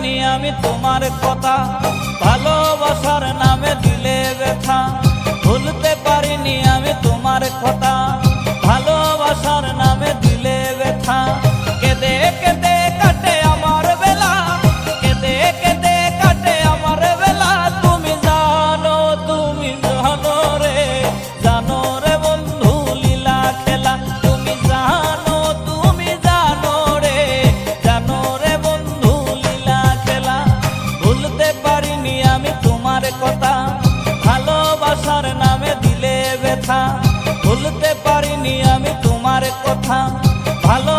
জানি আমি তোমার কথা। ভালোবাসার নামে দিলে ব্যথা। ভুলতে পারিনি আমি তোমার কথা। কথা ভালোবাসার নামে দিলে ব্যথা। ভুলতে পারিনি আমি তোমার কথা ভালো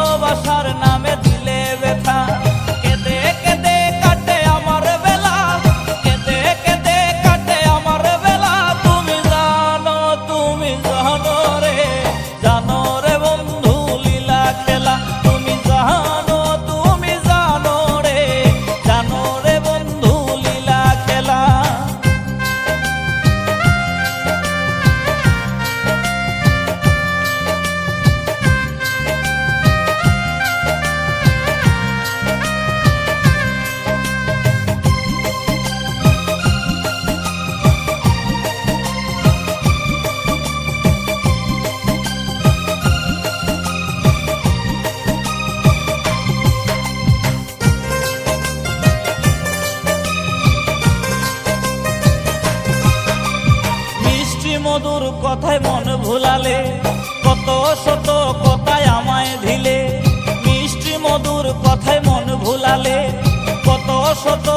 মধুর কথায় মন ভুলালে, কত শত কথায় আমায় দিলে মিষ্টি মধুর কথায় মন ভুলালে, কত শত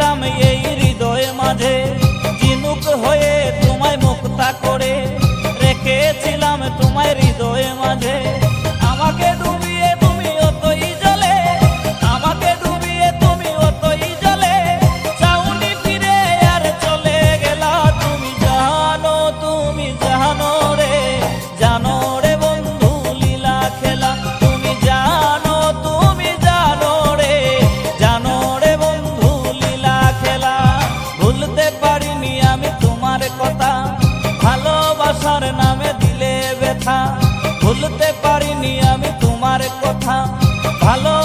இயலாமையே কথা। ভুলতে পারিনি আমি তোমার কথা। ভালো